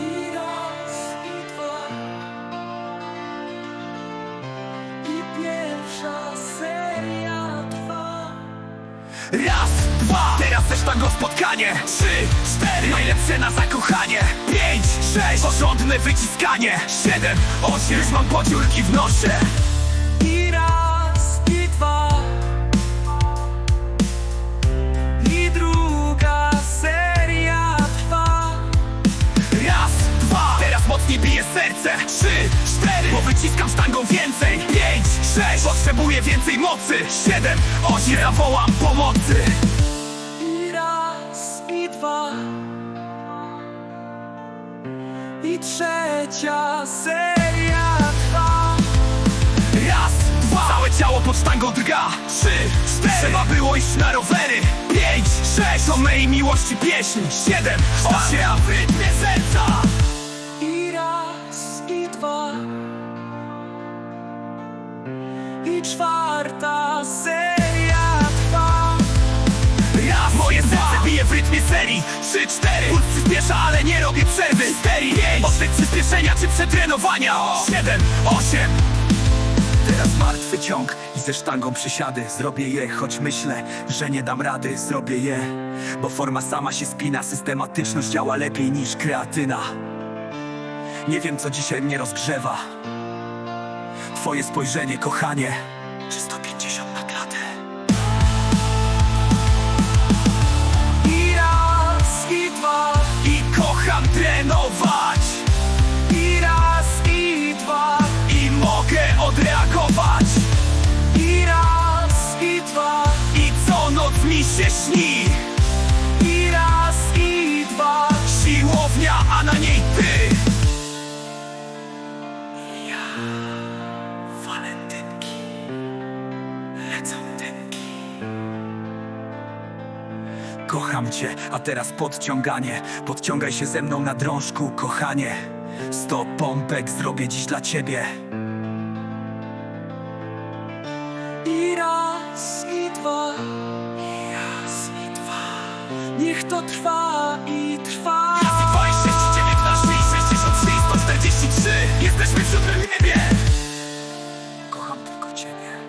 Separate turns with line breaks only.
I raz, dwa. Pierwsza seria Raz, dwa, teraz też tango spotkanie. Trzy, cztery, najlepsze na zakochanie. Pięć, sześć, porządne wyciskanie. Siedem, osiem, już mam podziurki w nosie. Serce. Trzy, cztery, bo wyciskam sztangą więcej. Pięć, sześć, potrzebuję więcej mocy. Siedem, osiem, zawołam pomocy.
I raz, i dwa. I trzecia seria trwa.
Raz, dwa, całe ciało pod sztangą drga. Trzy, cztery, trzeba było iść na rowery. Pięć, sześć, to mej miłości pieśń. Siedem, osiem, a w
czwarta seria trwa.
Raz, moje serce bije w rytmie serii. Trzy, cztery, puls przyspiesza, ale nie robię przerwy. Serii, pięć, odwyk przyspieszenia czy przetrenowania. Siedem, osiem. Teraz martwy ciąg i ze sztangą przysiady. Zrobię je, choć myślę, że nie dam rady. Zrobię je, bo forma sama się spina. Systematyczność działa lepiej niż kreatyna. Nie wiem co dzisiaj mnie rozgrzewa. Twoje spojrzenie, kochanie mi się śni
I raz, i dwa
Siłownia, a na niej ty. Ja Walentynki Lecą dymki Kocham cię, a teraz podciąganie. Podciągaj się ze mną na drążku, kochanie. Sto pompek zrobię dziś dla ciebie
to trwa i trwa.
Ja Jasy 26, 19 i 63
143 Jesteśmy w siódmym niebie Kocham tylko Ciebie.